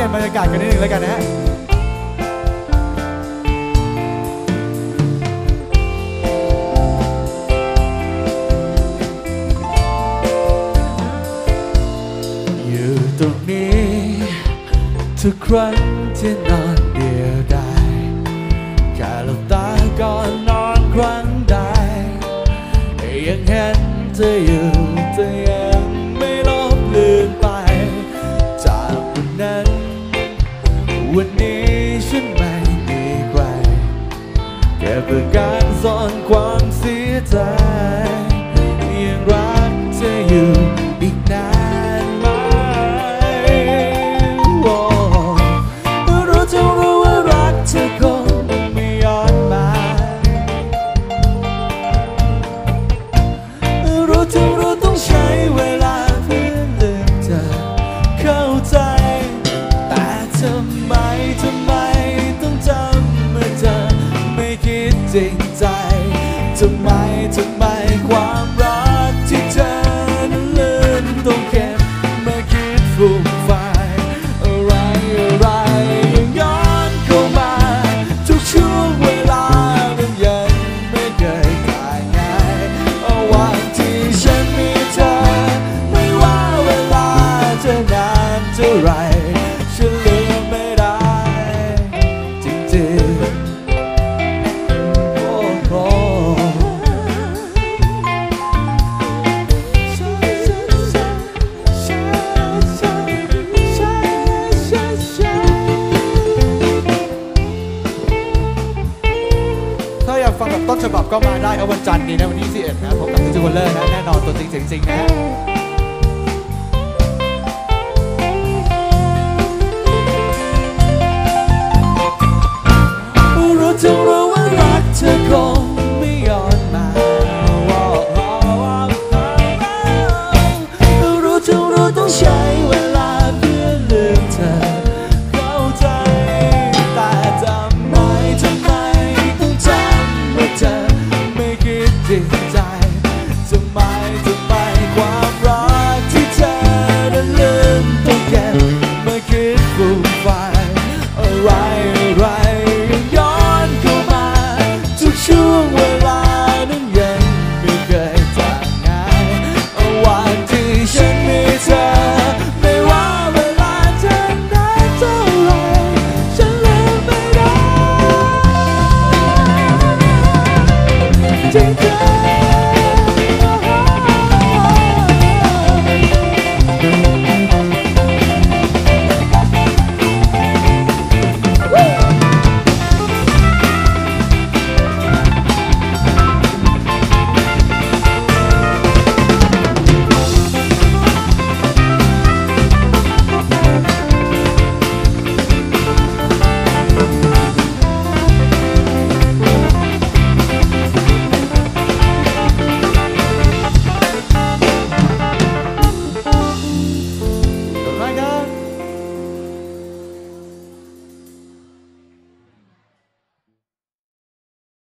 ี่ยนบรรยากาศกันนิดนึงแล้วกันนะฮะอยู่ตรงนี้ทุกครั้งที่นอนเดียวได้แค่ลัตาก่อน แค่เพื่อการซ่อนความเสียใจยังรักเธออยู่ ต้นฉบับก็มาได้เอาวันจันทร์นี้นะวันที่21นะผมกับจูเลอร์นะแน่นอนตัวจริงจริงนะ